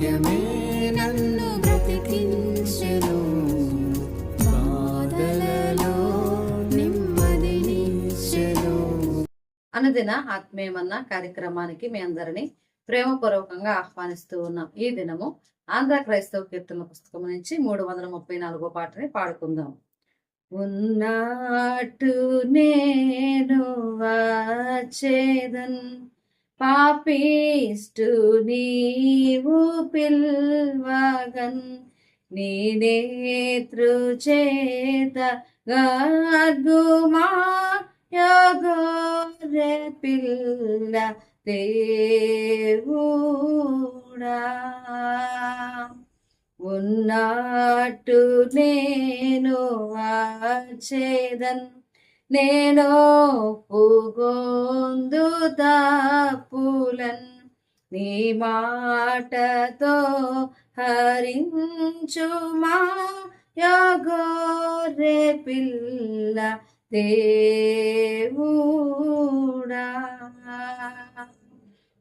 వాక్యమే నన్ను బ్రతికించెను. బాధలలో నెమ్మదినిచ్చెను అనుదిన ఆత్మీయమన్న కార్యక్రమానికి మీ అందరినీ ప్రేమపూర్వకంగా ఆహ్వానిస్తూ ఉన్నాం. ఈ దినము ఆంధ్ర క్రైస్తవ కీర్తన పుస్తకం నుంచి మూడు వందల ముప్పై నాలుగో పాటని పాడుకుందాం. ఉన్నట్టు నేను వాచేదన్ పాపిష్టు నీ పిల్వగన్ నీ నేతృచేత గర్గుమా యోగోరే పిల్ల దేవుడా. ఉన్నట్టు నేను వచ్చేదన్ నేను పుగొందు తప్పులన్ నీ మాటతో హరించుమా? యోగోరే పిల్ల దేవుడా.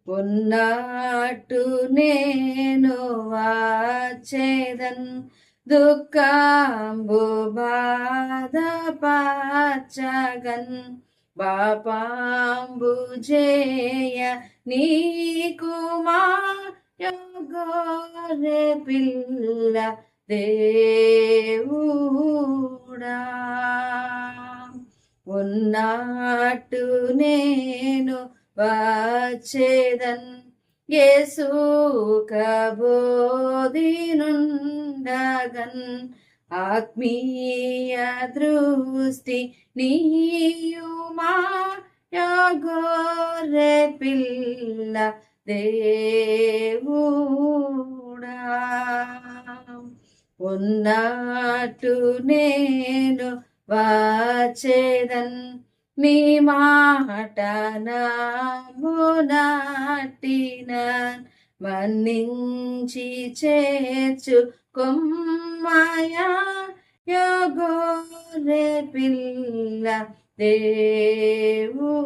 ఉన్నట్టు నేను వాచేదన్ దుఃఖంబు బాధ పాచగన్ బాపాంబు జేయ నీకుమా యోగోరే పిల్ల దేవుడా. ఉన్నట్టు నేను వచ్చేదన్ యేసు కబోధినుండగన్ ఆత్మీయ దృష్టి నీయుమా యోగోరే పిల్ల ఉన్నట్టు నేను వాచేదన్ నీ మాట నాటిన మన్నించి చేర్చు కొమ్మయా యోగోరే పిల్ల దేవుడా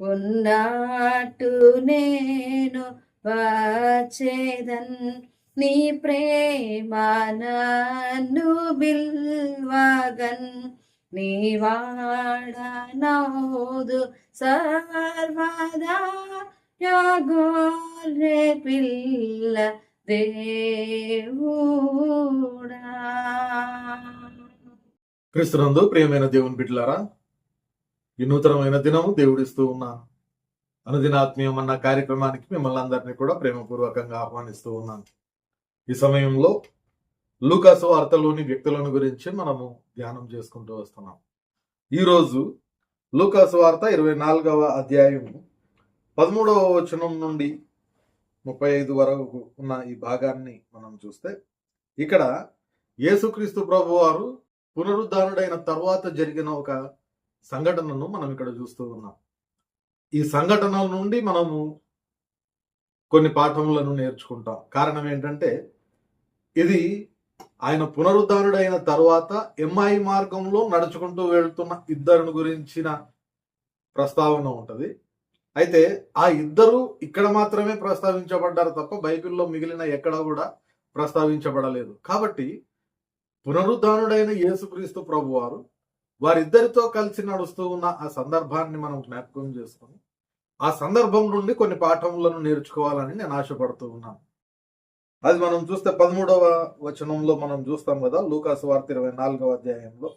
ఉన్నట్టు నేను వచ్చేదన్ నీ ప్రేమ నన్ను బిల్వగన్ నీ వాడనోదు సర్వదా యోగోరే పిల్ల దేవుడా. క్రీస్తునందు ప్రియమైన దేవుని బిడ్డలారా ఈ నూతనమైన దినము దేవుడిస్తూ ఉన్నాను అనుదినాత్మీయం అన్న కార్యక్రమానికి మిమ్మల్ని అందరినీ కూడా ప్రేమపూర్వకంగా ఆహ్వానిస్తూ ఉన్నాను. ఈ సమయంలో లూకాసు వార్తలోని వ్యక్తులను గురించి మనము ధ్యానం చేసుకుంటూ వస్తున్నాం. ఈరోజు లూకాసు వార్త ఇరవై నాలుగవ అధ్యాయం పదమూడవ వచనం నుండి ముప్పై ఐదు వరకు ఉన్న ఈ భాగాన్ని మనం చూస్తే ఇక్కడ యేసుక్రీస్తు ప్రభు వారు పునరుద్ధానుడైన తర్వాత జరిగిన ఒక సంఘటనను మనం ఇక్కడ చూస్తూ ఉన్నాం. ఈ సంఘటనల నుండి మనము కొన్ని పాఠములను నేర్చుకుంటాం. కారణం ఏంటంటే ఇది ఆయన పునరుద్ధానుడైన తర్వాత ఎంఐ మార్గంలో నడుచుకుంటూ వెళ్తున్న ఇద్దరిని గురించిన ప్రస్తావన ఉంటుంది. అయితే ఆ ఇద్దరు ఇక్కడ మాత్రమే ప్రస్తావించబడ్డారు తప్ప బైబిల్లో మిగిలిన ఎక్కడ కూడా ప్రస్తావించబడలేదు. కాబట్టి పునరుద్ధానుడైన యేసుక్రీస్తు ప్రభువారు వారిద్దరితో కలిసి నడుస్తూ ఉన్న ఆ సందర్భాన్ని మనం జ్ఞాపకం చేసుకుని ఆ సందర్భం నుండి కొన్ని పాఠములను నేర్చుకోవాలని నేను ఆశపడుతూ ఉన్నాను. అది మనం చూస్తే పదమూడవ వచనంలో మనం చూస్తాం కదా లూకాసు వార్త ఇరవై నాలుగవ అధ్యాయంలో.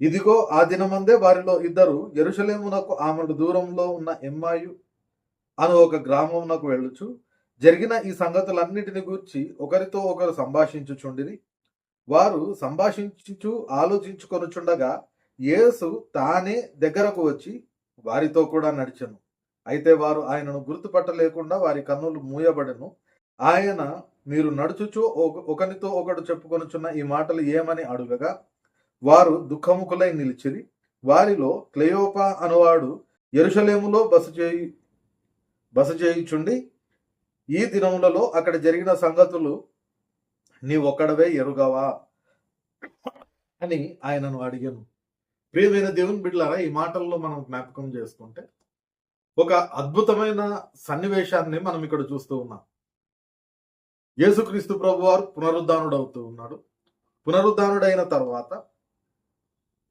ఇదిగో ఆ దినమందే వారిలో ఇద్దరు ఎరుషలేమునకు ఆమెను దూరంలో ఉన్న ఎమ్మాయు అను ఒక గ్రామమునకు వెళ్ళుచు. జరిగిన ఈ సంగతులన్నిటిని గూర్చి ఒకరితో ఒకరు సంభాషించుచుండిరి. వారు సంభాషించుచు ఆలోచించుకొనుచుండగా యేసు తానే దగ్గరకు వచ్చి వారితో కూడా నడిచెను. అయితే వారు ఆయనను గుర్తుపట్టలేకుండా వారి కన్నులు మూయబడను. ఆయన మీరు నడుచుచు ఒక- ఒకనితో ఒకడు చెప్పుకొనుచున్న ఈ మాటలు ఏమని అడుగగా వారు దుఃఖముఖులై నిలిచిరి. వారిలో క్లెయోపా అనువాడు ఎరుషలేములో బస చేయి బస చేయుచుండి ఈ దినములలో అక్కడ జరిగిన సంగతులు నీ ఒక్కడవే ఎరుగవా? అని ఆయనను అడిగాను. ప్రియమైన దేవుని బిడ్డలారా ఈ మాటల్లో మనం జ్ఞాపకం చేసుకుంటే ఒక అద్భుతమైన సన్నివేశాన్ని మనం ఇక్కడ చూస్తూ ఉన్నాం. యేసుక్రీస్తు ప్రభు వారు పునరుద్ధానుడు అవుతూ ఉన్నాడు. పునరుద్ధానుడైన తర్వాత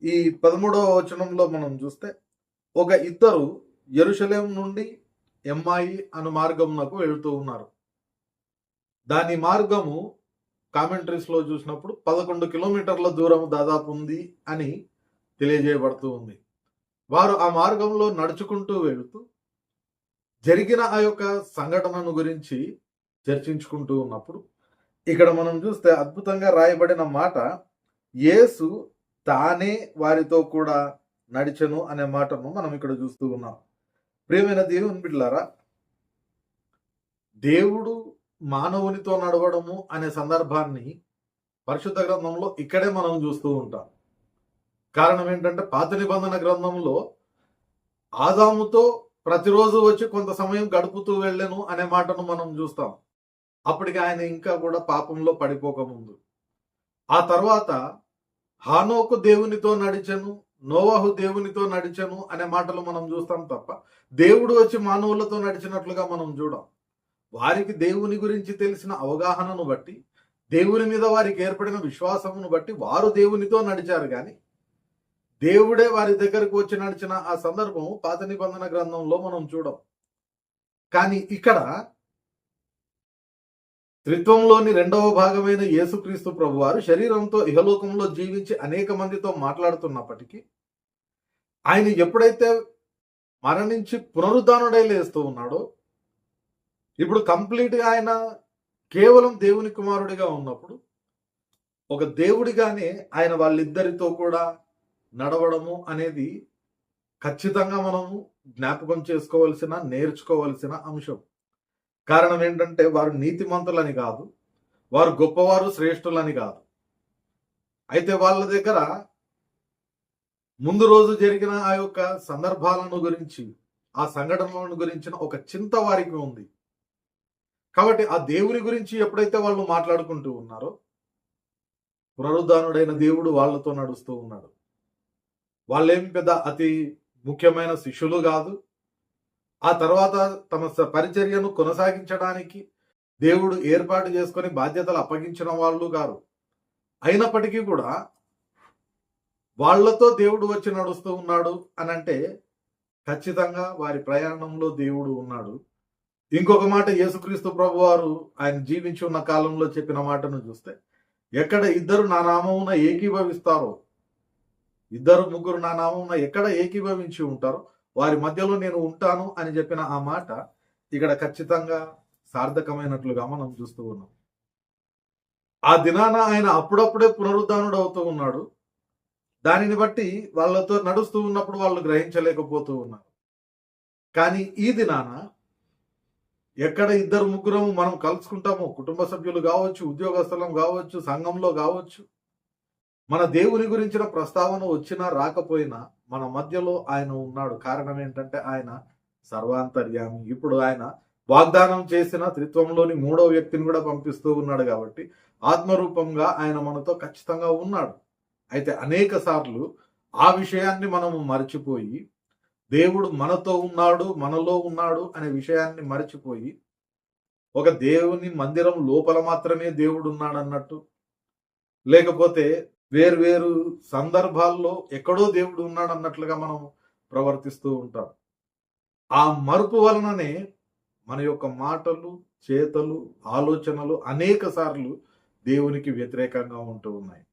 ఈ పదమూడవ వచనంలో మనం చూస్తే ఒక ఇద్దరు ఎరుషలేం నుండి ఎమ్మాయి అను మార్గమునకు వెళుతూ ఉన్నారు. దాని మార్గము కామెంటరీస్లో చూసినప్పుడు పదకొండు కిలోమీటర్ల దూరం దాదాపు ఉంది అని తెలియజేయబడుతూ ఉంది. వారు ఆ మార్గంలో నడుచుకుంటూ వెళుతూ జరిగిన ఆ యొక్క సంఘటనను గురించి చర్చించుకుంటూ ఉన్నప్పుడు ఇక్కడ మనం చూస్తే అద్భుతంగా రాయబడిన మాట యేసు తానే వారితో కూడా నడిచెను అనే మాటను మనం ఇక్కడ చూస్తూ ఉన్నాం. ప్రియమైన దేవుని బిడ్డలారా దేవుడు మానవునితో నడవడము అనే సందర్భాన్ని పరిశుద్ధ గ్రంథంలో ఇక్కడే మనం చూస్తూ ఉంటాం. కారణం ఏంటంటే పాత నిబంధన గ్రంథంలో ఆదాముతో ప్రతిరోజు వచ్చి కొంత సమయం గడుపుతూ వెళ్ళను అనే మాటను మనం చూస్తాం. అప్పటికి ఆయన ఇంకా కూడా పాపంలో పడిపోకముందు. ఆ తర్వాత హానోకు దేవునితో నడిచెను నోవాహు దేవునితో నడిచెను అనే మాటలు మనం చూస్తాం తప్ప దేవుడు వచ్చి మానవులతో నడిచినట్లుగా మనం చూడం. వారికి దేవుని గురించి తెలిసిన అవగాహనను బట్టి దేవుని మీద వారికి ఏర్పడిన విశ్వాసమును బట్టి వారు దేవునితో నడిచారు కానీ దేవుడే వారి దగ్గరకు వచ్చి నడిచిన ఆ సందర్భం పాత నిబంధన గ్రంథంలో మనం చూడం. కానీ ఇక్కడ త్రిత్వంలోని రెండవ భాగమైన యేసుక్రీస్తు ప్రభువారు శరీరంతో ఇహలోకంలో జీవించి అనేక మందితో మాట్లాడుతున్నప్పటికీ ఆయన ఎప్పుడైతే మరణించి పునరుద్ధానుడై లేస్తూ ఉన్నాడో ఇప్పుడు కంప్లీట్గా ఆయన కేవలం దేవుని కుమారుడిగా ఉన్నప్పుడు ఒక దేవుడిగానే ఆయన వాళ్ళిద్దరితో కూడా నడవడము అనేది ఖచ్చితంగా మనము జ్ఞాపకం చేసుకోవలసిన నేర్చుకోవలసిన అంశం. కారణం ఏంటంటే వారు నీతిమంతులని కాదు వారు గొప్పవారు శ్రేష్ఠులని కాదు. అయితే వాళ్ళ దగ్గర ముందు రోజు జరిగిన ఆ యొక్క సందర్భాలను గురించి ఆ సంఘటనలను గురించిన ఒక చింత వారికి ఉంది. కాబట్టి ఆ దేవుని గురించి ఎప్పుడైతే వాళ్ళు మాట్లాడుకుంటూ ఉన్నారో పునరుద్ధానుడైన దేవుడు వాళ్ళతో నడుస్తూ ఉన్నాడు. వాళ్ళేమి పెద్ద అతి ముఖ్యమైన శిష్యులు కాదు ఆ తర్వాత తమ పరిచర్యను కొనసాగించడానికి దేవుడు ఏర్పాటు చేసుకొని బాధ్యతలు అప్పగించిన వాళ్ళు గారు. అయినప్పటికీ కూడా వాళ్ళతో దేవుడు వచ్చి నడుస్తూ ఉన్నాడు అని అంటే ఖచ్చితంగా వారి ప్రయాణంలో దేవుడు ఉన్నాడు. ఇంకొక మాట యేసుక్రీస్తు ప్రభు వారు ఆయన జీవించి ఉన్న కాలంలో చెప్పిన మాటను చూస్తే ఎక్కడ ఇద్దరు నా నామమున ఏకీభవిస్తారో ఇద్దరు ముగ్గురు నా నామమున ఎక్కడ ఏకీభవించి ఉంటారో వారి మధ్యలో నేను ఉంటాను అని చెప్పిన ఆ మాట ఇక్కడ ఖచ్చితంగా సార్థకమైనట్లుగా మనం చూస్తూ ఉన్నాం. ఆ దినాన ఆయన అప్పుడప్పుడే పునరుద్ధానుడు అవుతూ ఉన్నాడు. దానిని బట్టి వాళ్ళతో నడుస్తూ ఉన్నప్పుడు వాళ్ళు గ్రహించలేకపోతూ ఉన్నారు. కానీ ఈ దినాన ఎక్కడ ఇద్దరు ముగ్గురము మనం కలుసుకుంటామో కుటుంబ సభ్యులు కావచ్చు ఉద్యోగస్థలం కావచ్చు సంఘంలో కావచ్చు మన దేవుని గురించిన ప్రస్తావన వచ్చినా రాకపోయినా మన మధ్యలో ఆయన ఉన్నాడు. కారణం ఏంటంటే ఆయన సర్వాంతర్యామి. ఇప్పుడు ఆయన వాగ్దానం చేసిన త్రిత్వంలోని మూడో వ్యక్తిని కూడా పంపిస్తూ ఉన్నాడు కాబట్టి ఆత్మరూపంగా ఆయన మనతో ఖచ్చితంగా ఉన్నాడు. అయితే అనేక సార్లు ఆ విషయాన్ని మనము మర్చిపోయి దేవుడు మనతో ఉన్నాడు మనలో ఉన్నాడు అనే విషయాన్ని మర్చిపోయి ఒక దేవుని మందిరం లోపల మాత్రమే దేవుడు ఉన్నాడు అన్నట్టు లేకపోతే వేరు సందర్భాల్లో ఎక్కడో దేవుడు ఉన్నాడు అన్నట్లుగా మనం ప్రవర్తిస్తూ ఉంటాం. ఆ మరుపు వలననే మన యొక్క మాటలు చేతలు ఆలోచనలు అనేక సార్లు దేవునికి వ్యతిరేకంగా ఉంటూ ఉన్నాయి.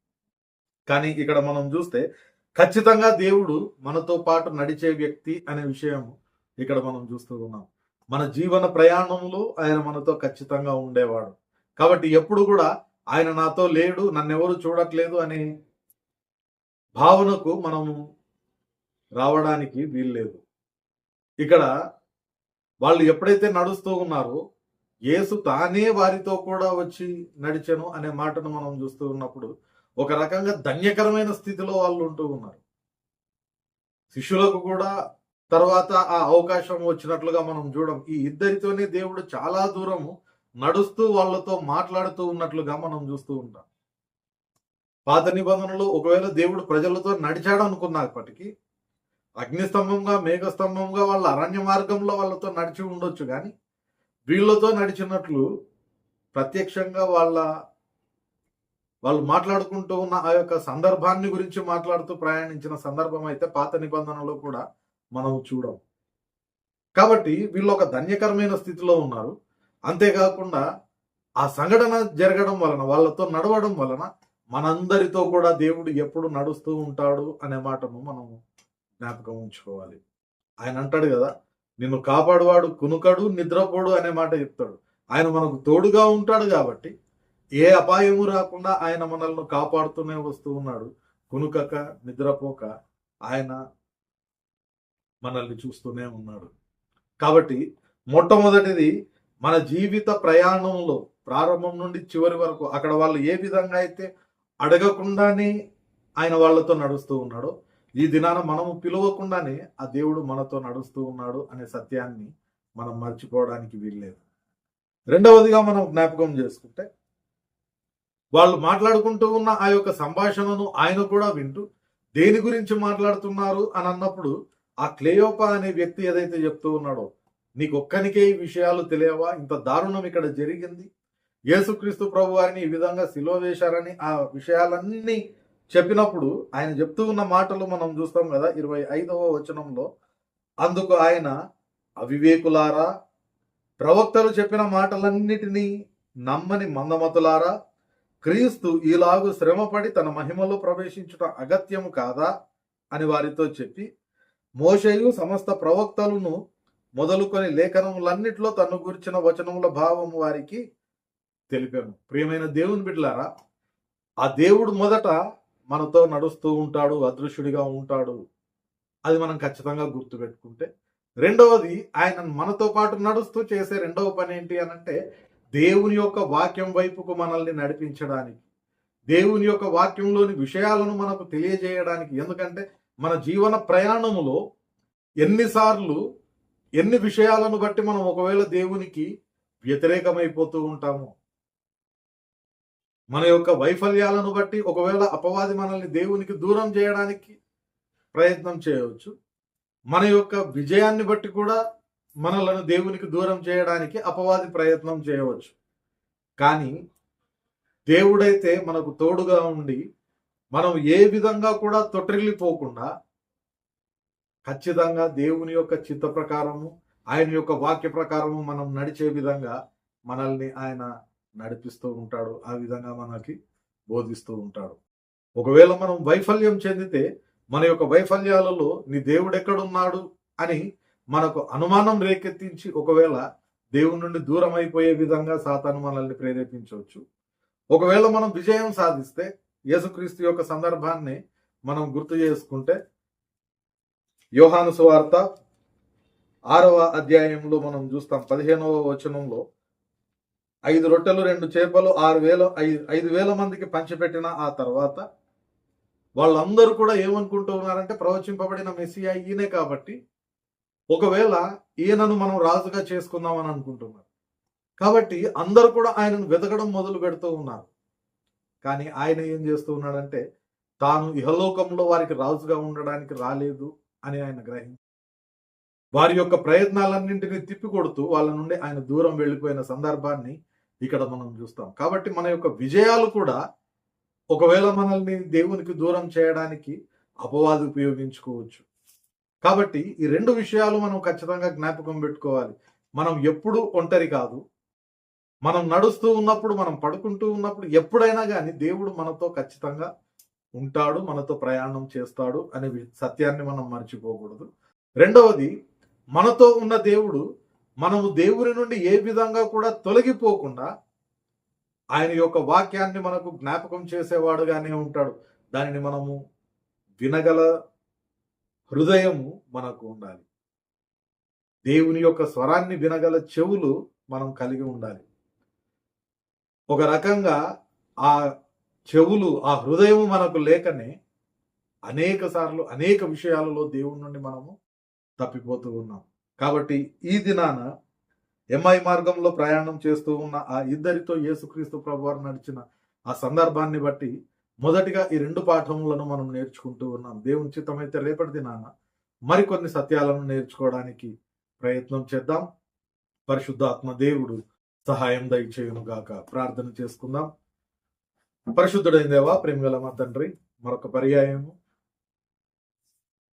కానీ ఇక్కడ మనం చూస్తే ఖచ్చితంగా దేవుడు మనతో పాటు నడిచే వ్యక్తి అనే విషయం ఇక్కడ మనం చూస్తూ ఉన్నాం. మన జీవన ప్రయాణంలో ఆయన మనతో ఖచ్చితంగా ఉండేవాడు. కాబట్టి ఎప్పుడు కూడా ఆయన నాతో లేడు నన్నెవరు చూడట్లేదు అనే భావనకు మనము రావడానికి వీల్లేదు. ఇక్కడ వాళ్ళు ఎప్పుడైతే నడుస్తూ ఉన్నారో యేసు తానే వారితో కూడా వచ్చి నడిచను అనే మాటను మనం చూస్తూ ఉన్నప్పుడు ఒక రకంగా ధన్యకరమైన స్థితిలో వాళ్ళు ఉంటూ ఉన్నారు. శిష్యులకు కూడా తర్వాత ఆ అవకాశం వచ్చినట్లుగా మనం చూడం. ఈ ఇద్దరితోనే దేవుడు చాలా దూరము నడుస్తూ వాళ్ళతో మాట్లాడుతూ ఉన్నట్లుగా మనం చూస్తూ ఉంటాం. పాత నిబంధనలు ఒకవేళ దేవుడు ప్రజలతో నడిచాడు అనుకున్నప్పటికీ అగ్నిస్తంభంగా మేఘస్తంభంగా వాళ్ళ అరణ్య మార్గంలో వాళ్ళతో నడిచి ఉండొచ్చు కానీ వీళ్ళతో నడిచినట్లు ప్రత్యక్షంగా వాళ్ళ వాళ్ళు మాట్లాడుకుంటూ ఉన్న ఆ యొక్క సందర్భాన్ని గురించి మాట్లాడుతూ ప్రయాణించిన సందర్భం అయితే పాత నిబంధనలో కూడా మనం చూడం. కాబట్టి వీళ్ళు ఒక ధన్యకరమైన స్థితిలో ఉన్నారు. అంతేకాకుండా ఆ సంఘటన జరగడం వలన వాళ్ళతో నడవడం వలన మనందరితో కూడా దేవుడు ఎప్పుడు నడుస్తూ ఉంటాడు అనే మాటను మనం జ్ఞాపకం ఉంచుకోవాలి. ఆయన అంటాడు కదా నిన్ను కాపాడువాడు కునుకడు నిద్రపోడు అనే మాట చెప్తాడు. ఆయన మనకు తోడుగా ఉంటాడు కాబట్టి ఏ అపాయము రాకుండా ఆయన మనల్ని కాపాడుతూనే వస్తూ ఉన్నాడు. కునుకక నిద్రపోక ఆయన మనల్ని చూస్తూనే ఉన్నాడు. కాబట్టి మొట్టమొదటిది మన జీవిత ప్రయాణంలో ప్రారంభం నుండి చివరి వరకు అక్కడ వాళ్ళు ఏ విధంగా అయితే అడగకుండానే ఆయన వాళ్ళతో నడుస్తూ ఉన్నాడో ఈ దినాన మనము పిలవకుండానే ఆ దేవుడు మనతో నడుస్తూ ఉన్నాడు అనే సత్యాన్ని మనం మర్చిపోవడానికి వీల్లేదు. రెండవదిగా మనం జ్ఞాపకం చేసుకుంటే వాళ్ళు మాట్లాడుకుంటూ ఉన్న ఆ యొక్క సంభాషణను ఆయన కూడా వింటూ దేని గురించి మాట్లాడుతున్నారు అని అన్నప్పుడు ఆ క్లేయోపా అనే వ్యక్తి ఏదైతే చెప్తూ ఉన్నాడో నీకు ఒక్కనికే ఈ విషయాలు తెలియవా? ఇంత దారుణం ఇక్కడ జరిగింది. యేసుక్రీస్తు ప్రభు వారిని ఈ విధంగా సిలువ వేశారని ఆ విషయాలన్నీ చెప్పినప్పుడు ఆయన చెప్తూ ఉన్న మాటలు మనం చూస్తాం కదా ఇరవై ఐదవ వచనంలో. అందుకు ఆయన అవివేకులారా ప్రవక్తలు చెప్పిన మాటలన్నిటినీ నమ్మని మందమతులారా క్రీస్తు ఈలాగు శ్రమపడి తన మహిమలో ప్రవేశించుట అగత్యము కాదా అని వారితో చెప్పి మోషయు సమస్త ప్రవక్తలను మొదలుకొని లేఖనములన్నిటిలో తను గురించిన వచనముల భావము వారికి తెలిపాను. ప్రియమైన దేవుని బిడ్డలారా ఆ దేవుడు మొదట మనతో నడుస్తూ ఉంటాడు అదృశ్యుడిగా ఉంటాడు. అది మనం ఖచ్చితంగా గుర్తుపెట్టుకుంటే రెండవది ఆయన మనతో పాటు నడుస్తూ చేసే రెండవ పని ఏంటి అని అంటే దేవుని యొక్క వాక్యం వైపుకు మనల్ని నడిపించడానికి. దేవుని యొక్క వాక్యంలోని విషయాలను మనకు తెలియజేయడానికి. ఎందుకంటే మన జీవన ప్రయాణములో ఎన్నిసార్లు ఎన్ని విషయాలను బట్టి మనం ఒకవేళ దేవునికి వ్యతిరేకమైపోతూ ఉంటాము మన యొక్క వైఫల్యాలను బట్టి ఒకవేళ అపవాది మనల్ని దేవునికి దూరం చేయడానికి ప్రయత్నం చేయవచ్చు. మన యొక్క విజయాన్ని బట్టి కూడా మనలను దేవునికి దూరం చేయడానికి అపవాది ప్రయత్నం చేయవచ్చు. కానీ దేవుడైతే మనకు తోడుగా ఉండి మనం ఏ విధంగా కూడా తొట్టిల్లిపోకుండా ఖచ్చితంగా దేవుని యొక్క చిత్త ప్రకారము ఆయన యొక్క వాక్య ప్రకారము మనం నడిచే విధంగా మనల్ని ఆయన నడిపిస్తూ ఉంటాడు ఆ విధంగా మనకి బోధిస్తూ ఉంటాడు. ఒకవేళ మనం వైఫల్యం చెందితే మన యొక్క వైఫల్యాలలో నీ దేవుడు ఎక్కడున్నాడు అని మనకు అనుమానం రేకెత్తించి ఒకవేళ దేవుని నుండి దూరం అయిపోయే విధంగా సాతాను మనల్ని ప్రేరేపించవచ్చు. ఒకవేళ మనం విజయం సాధిస్తే యేసుక్రీస్తు యొక్క సందర్భాన్ని మనం గుర్తు చేసుకుంటే యోహాను సువార్త ఆరవ అధ్యాయంలో మనం చూస్తాం. పదిహేనవ వచనంలో ఐదు రొట్టెలు రెండు చేపలు ఆరు వేల ఐదు ఐదు వేల మందికి పంచిపెట్టిన ఆ తర్వాత వాళ్ళందరూ కూడా ఏమనుకుంటూ ఉన్నారంటే ప్రవచింపబడిన మెస్సియా ఈయనే కాబట్టి ఒకవేళ ఈయనను మనం రాజుగా చేసుకుందామని అనుకుంటున్నారు. కాబట్టి అందరూ కూడా ఆయనను వెతకడం మొదలు పెడుతూ ఉన్నారు. కానీ ఆయన ఏం చేస్తూ ఉన్నాడంటే తాను ఇహలోకంలో వారికి రాజుగా ఉండడానికి రాలేదు. అని ఆయన గ్రహించారు. వారి యొక్క ప్రయత్నాలన్నింటినీ తిప్పికొడుతూ వాళ్ళ నుండి ఆయన దూరం వెళ్ళిపోయిన సందర్భాన్ని ఇక్కడ మనం చూస్తాం. కాబట్టి మన యొక్క విజయాలు కూడా ఒకవేళ మనల్ని దేవునికి దూరం చేయడానికి అపవాది ఉపయోగించుకోవచ్చు. కాబట్టి ఈ రెండు విషయాలు మనం ఖచ్చితంగా జ్ఞాపకం పెట్టుకోవాలి. మనం ఎప్పుడు ఒంటరి కాదు. మనం నడుస్తూ ఉన్నప్పుడు మనం పడుకుంటూ ఉన్నప్పుడు ఎప్పుడైనా కానీ దేవుడు మనతో ఖచ్చితంగా ఉంటాడు మనతో ప్రయాణం చేస్తాడు అనే వి- సత్యాన్ని మనం మర్చిపోకూడదు. రెండవది మనతో ఉన్న దేవుడు మనము దేవుని నుండి ఏ విధంగా కూడా తొలగిపోకుండా ఆయన యొక్క వాక్యాన్ని మనకు జ్ఞాపకం చేసేవాడుగానే ఉంటాడు. దానిని మనము వినగల హృదయము మనకు ఉండాలి. దేవుని యొక్క స్వరాన్ని వినగల చెవులు మనం కలిగి ఉండాలి. ఒక రకంగా ఆ చెవులు ఆ హృదయము మనకు లేకనే అనేక సార్లు అనేక విషయాలలో దేవుడి నుండి మనము తప్పిపోతూ ఉన్నాం. కాబట్టి ఈ దినాన ఎంఐ మార్గంలో ప్రయాణం చేస్తూ ఉన్న ఆ ఇద్దరితో యేసుక్రీస్తు ప్రభువారు నడిచిన ఆ సందర్భాన్ని బట్టి మొదటిగా ఈ రెండు పాఠములను మనం నేర్చుకుంటూ ఉన్నాం. దేవుని చిత్తమైతే రేపటి దినాన మరికొన్ని సత్యాలను నేర్చుకోవడానికి ప్రయత్నం చేద్దాం. పరిశుద్ధాత్మ దేవుడు సహాయం దయచేయును గాక ప్రార్థన చేసుకుందాం. పరిశుద్ధుడైన దేవా ప్రేమగల మా తండ్రి మరొక పర్యాయము.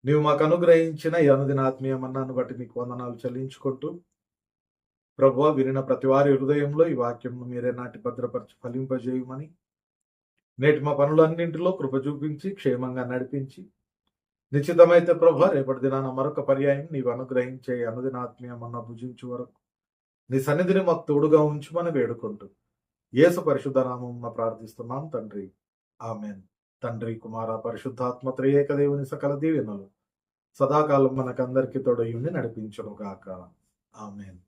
నీవు మాకు అనుగ్రహించిన ఈ అనుదిన ఆత్మీయ మన్నాను బట్టి నీకు వందనాలు చెల్లించుకుంటూ ప్రభు వినిన ప్రతి వారి హృదయంలో ఈ వాక్యంను మీరే నాటి భద్రపరిచి ఫలింపజేయమని నేటి మా పనులన్నింటిలో కృప చూపించి క్షేమంగా నడిపించి నిశ్చితమైతే ప్రభు రేపటి దినాన మరొక పర్యాయం నీవు అనుగ్రహించే అనుదిన ఆత్మీయ మన్న భుజించు వరకు నీ సన్నిధిని మాకు తోడుగా ఉంచుమని వేడుకుంటూ యేసు పరిశుద్ధ నామం ప్రార్థిస్తున్నాం తండ్రి. ఆమెన్. తండ్రి కుమార పరిశుద్ధాత్మ త్రియేక దేవుని సకల దీవెనలు సదాకాలం మనకందరికీ తోడయుండి నడిపించును గాక ఆమెన్.